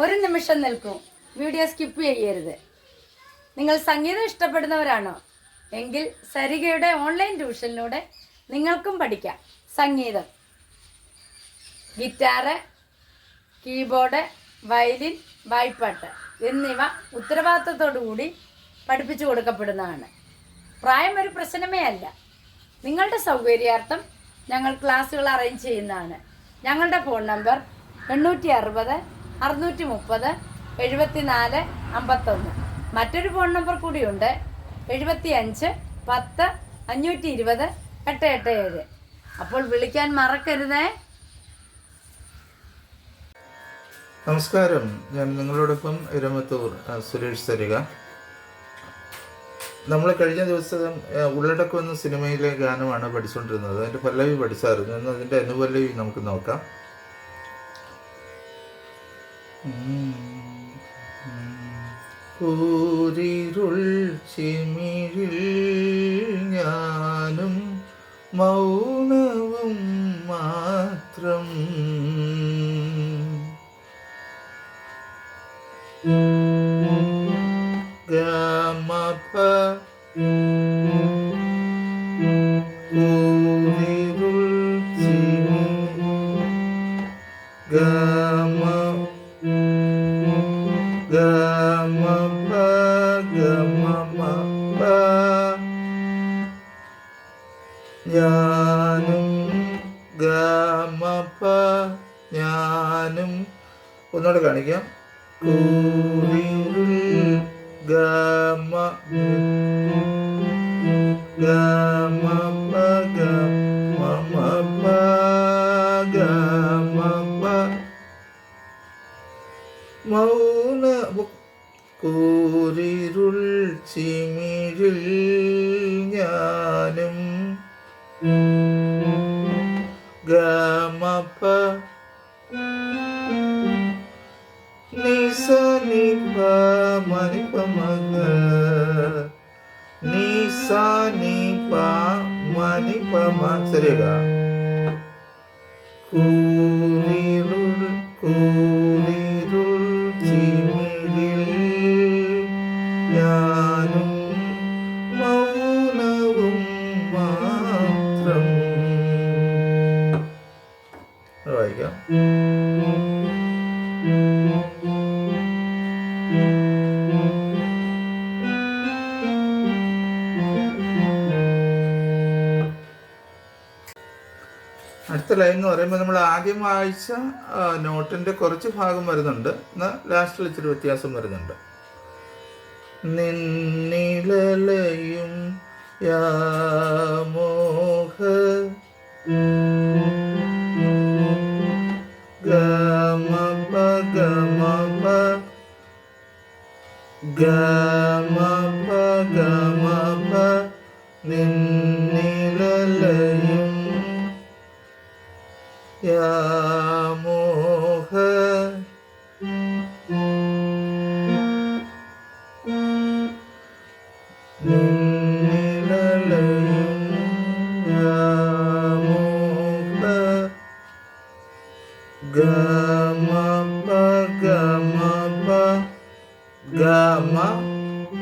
ഒരു നിമിഷം നിൽക്കും. വീഡിയോ സ്കിപ്പ് ചെയ്യരുത്. നിങ്ങൾ സംഗീതം ഇഷ്ടപ്പെടുന്നവരാണോ? എങ്കിൽ സരികയുടെ ഓൺലൈൻ ട്യൂഷനിലൂടെ നിങ്ങൾക്കും പഠിക്കാം. സംഗീതം. ഗിറ്റാറ് കീബോർഡ് വയലിൻ വായ്പാട്ട് എന്നിവ ഉത്തരവാദിത്തത്തോടുകൂടി പഠിപ്പിച്ചു കൊടുക്കപ്പെടുന്നതാണ്. പ്രായം ഒരു പ്രശ്നമേ അല്ല. നിങ്ങളുടെ സൗകര്യാർത്ഥം ഞങ്ങൾ ക്ലാസ്സുകൾ അറേഞ്ച് ചെയ്യുന്നതാണ്. ഞങ്ങളുടെ ഫോൺ നമ്പർ എണ്ണൂറ്റി അറുപത് അറുന്നൂറ്റി മുപ്പത് എഴുപത്തിനാല് അമ്പത്തൊന്ന്. മറ്റൊരു ഫോൺ നമ്പർ കൂടിയുണ്ട്. എഴുപത്തി അഞ്ച് പത്ത് അഞ്ഞൂറ്റി ഇരുപത് എട്ട് എട്ട് ഏഴ്. അപ്പോൾ വിളിക്കാൻ മറക്കരുതേ. നമസ്കാരം. ഞാൻ നിങ്ങളോടൊപ്പം ഇരമത്തൂർ സുരേഷ് സരിക. നമ്മൾ കഴിഞ്ഞ ദിവസം ഉള്ളടക്കം എന്ന സിനിമയിലെ ഗാനമാണ് പഠിച്ചുകൊണ്ടിരുന്നത് അതിന്റെ പല്ലവി പഠിച്ചായിരുന്നു. എന്നതിന്റെ അനുപല്ലവി നമുക്ക് നോക്കാം. കൂരിരുൾ ചിമിഴിൽ ഞാനും മൗനവും മാത്രം. ഞാനും ഗമപ ഞാനും ഒന്നുകൂടെ കാണിക്കാം. ഗമ മൗന കൂരിരുൾ ചിമിഴിൽ गमप निस निप मनिप मग निसा निपा मनिप मग सरेगा അടുത്ത ലൈൻ എന്ന് പറയുമ്പോൾ നമ്മൾ ആദ്യം വായിച്ച നോട്ടിന്റെ കുറച്ച് ഭാഗം വരുന്നുണ്ട്. എന്നാൽ ലാസ്റ്റിൽ ഇച്ചിരി വ്യത്യാസം വരുന്നുണ്ട്. നിന്നിലയും യാമോഹ ഗമ ഗമ ഗമപ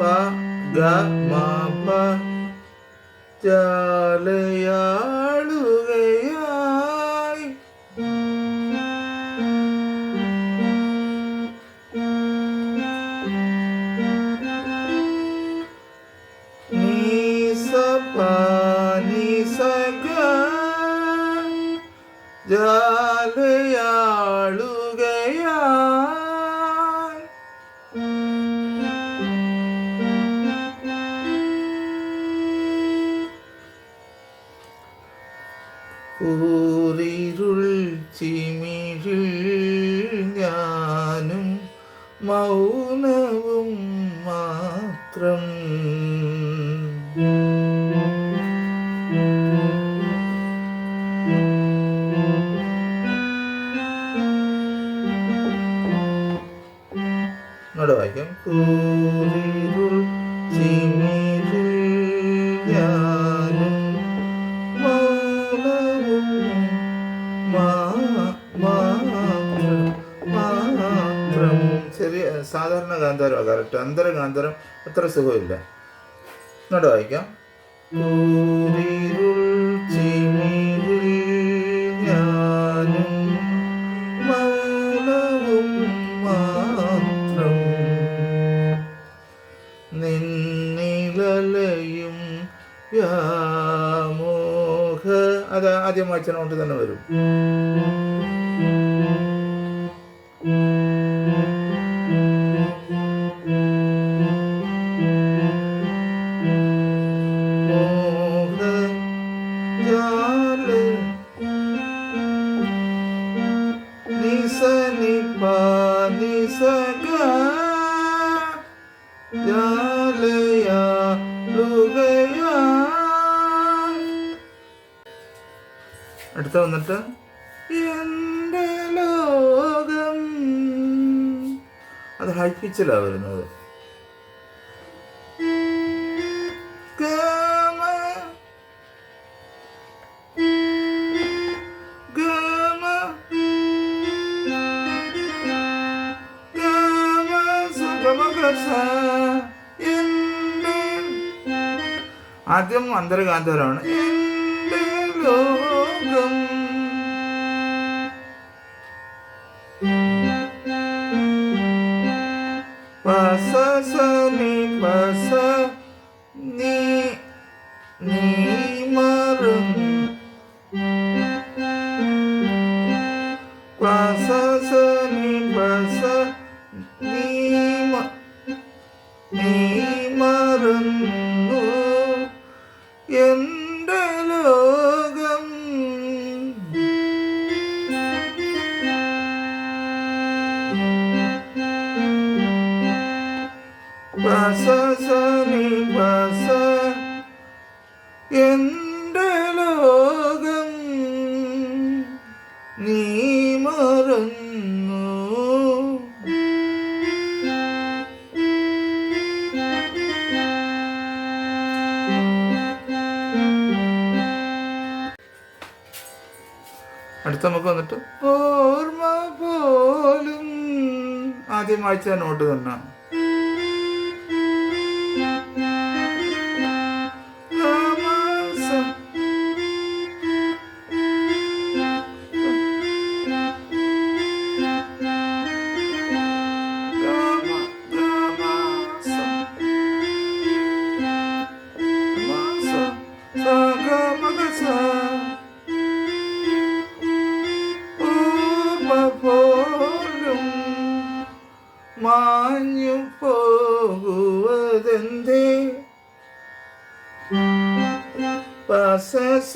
ഗമപ ഗമപ ചാലയാളുകയായി ജാലയാളുകയായി ചിമിഴിൽ ഞാനും മൗനവും മാത്രം. ഇങ്ങോട്ട് വായിക്കാം. കൂരിരുൾ ഗാന്ധാരമാണ് കറക്റ്റ് അന്തര ഗാന്ധാരം അത്ര സുഖമില്ല. ഇങ്ങോട്ട് വായിക്കാം. വ്യാമോഹ അത് ആദ്യം വായിച്ചതുകൊണ്ട് തന്നെ വരും. നിസഗ ജാലയാ ലുകയാ അടുത്ത വന്നിട്ട് എന്റെ ലോകം. അത് ഹൈ പിച്ചിലാണ് വരുന്നത്. ആദ്യം അന്തരഗാന്ധരമാണ് എന്റെ ലോകം. പസ സ നി പസ നീ നീ മറും. പസ സ പസ സ നി എന്റെ ലോകം നീ മറന്നു. അടുത്ത നമുക്ക് വന്നിട്ട് ഓർമ്മ ആദ്യം വായിച്ച നോട്ട് തന്നെ പസസ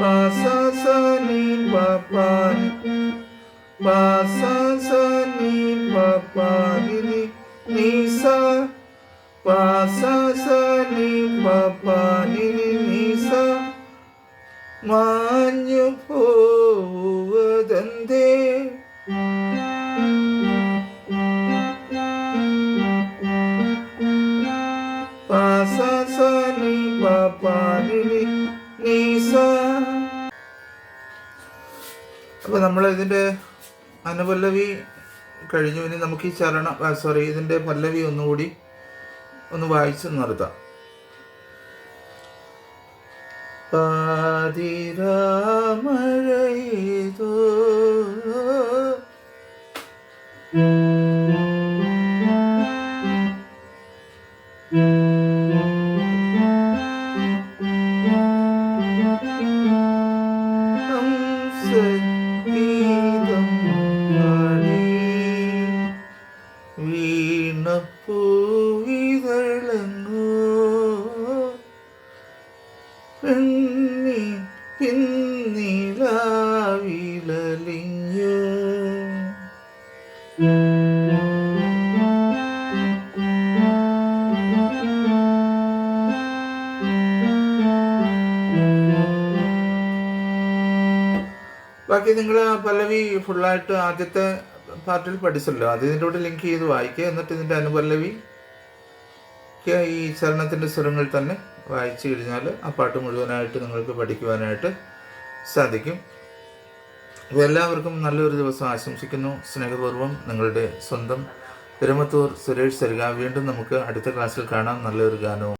പസസ നീ പപ്പാനി പസസ നീ പപ്പാനി നി നിസ പസസ നീ പപ്പാനി നി നിസ മാഞ്ഞു പോവതെന്തേ നമ്മൾ ഇതിന്റെ അനുപല്ലവി കഴിഞ്ഞു. ഇനി നമുക്ക് ഈ ചരണം സോറി ഇതിന്റെ പല്ലവി ഒന്നുകൂടി ഒന്ന് വായിച്ച് നിർത്താം. പാതിരാമഴയതോ ഹംസഗീതം ബാക്കി നിങ്ങൾ പല്ലവി ഫുള്ളായിട്ട് ആദ്യത്തെ പാർട്ടിൽ പഠിച്ചല്ലോ. അത് ഇതിന്റെ കൂടെ ലിങ്ക് ചെയ്ത് വായിക്കുക എന്നിട്ട് ഇതിന്റെ അനുപല്ലവി ഈ ചരണത്തിന്റെ സ്വരങ്ങൾ തന്നെ വായിച്ചു കഴിഞ്ഞാൽ ആ പാട്ട് മുഴുവനായിട്ട് നിങ്ങൾക്ക് പഠിക്കുവാനായിട്ട് സാധിക്കും. അപ്പോൾ എല്ലാവർക്കും നല്ലൊരു ദിവസം ആശംസിക്കുന്നു. സ്നേഹപൂർവം നിങ്ങളുടെ സ്വന്തം പെരുമത്തൂർ സുരേഷ് സരിക വീണ്ടും നമുക്ക് അടുത്ത ക്ലാസ്സിൽ കാണാം. നല്ലൊരു ഗാനവും.